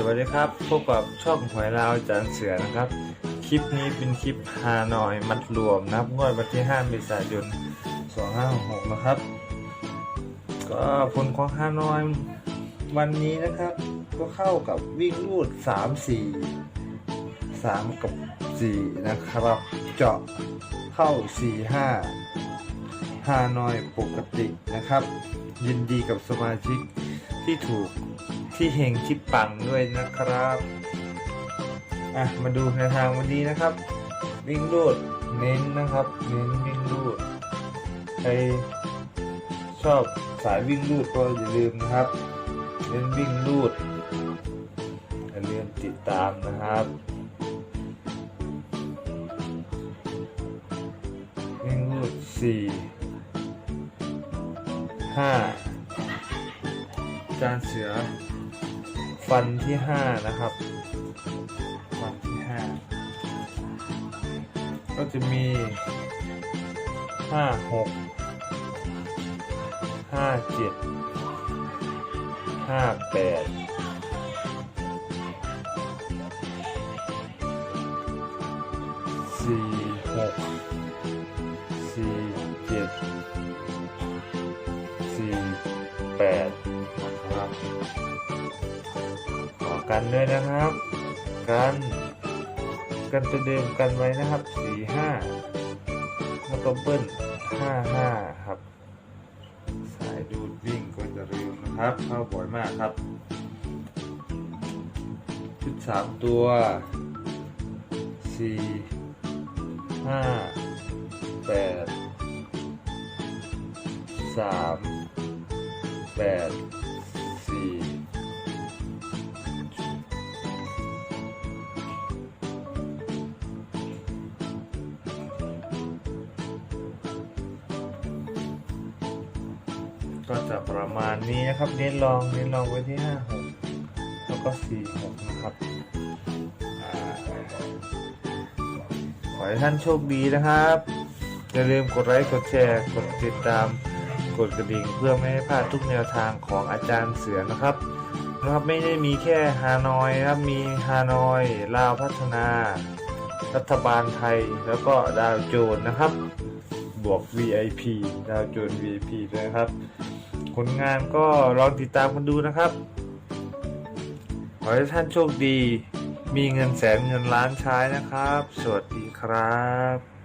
สวัสดีครับพบกับช่องหวยลาวจานเสือนะครับ คลิปนี้เป็นคลิปฮานอยมัดรวมนับงวดวันที่5เมษายน2566นะครับ ก็ผลของฮานอยวันนี้นะครับ ก็เข้ากับวิ่งรูด 3 4 3 กับ 4 นะครับ เจาะเข้า 4 5ฮานอยปกตินะครับ ยินดีกับสมาชิกที่ถูก ที่เฮงชิปปังด้วยนะครับอะมาดูในทางวันนี้นะครับ วิ่งรูดเน้นนะครับ เน้นวิ่งรูดใครชอบสายวิ่งรูดก็อย่าลืมนะครับ เน้นวิ่งรูดอย่าลืมติดตามนะครับวิ่งรูดสี่ห้าจานเสือ ฟันที่ห้านะครับ ฟันที่ห้าก็จะมีห้าหกห้าเจ็ดห้าแปดสี่หกสี่เจ็ด กันด้วยนะครับ กัน กันตัวเดิมกันไว้นะครับสี่ห้าแล้วก็เบิ้ลห้าห้าครับ สายดูดวิ่งก็จะเร็วนะครับ เข้าบ่อยมากครับ ชุดสามตัวสี่ห้าแปดสามแปด ก็จะประมาณนี้นะครับเน้นลองเน้นลองไว้ที่ห้าหกแล้วก็สี่หกนะครับขอให้ท่านโชคดีนะครับ อย่าลืมกดไลค์กดแชร์ กดติดตาม กดกระดิ่งเพื่อไม่ให้พลาดทุกแนวทางของอาจารย์เสือนะครับนะครับไม่ได้มีแค่ฮานอยนะครับมีฮานอยลาวพัฒนา รัฐบาลไทยแล้วก็ดาวโจน์นะครับ บวก VIP ดาวโจน์ VIP ด้วยนะครับ ผลงานก็ลองติดตามกันดูนะครับ ขอให้ท่านโชคดี มีเงินแสนเงินล้านใช้นะครับ สวัสดีครับ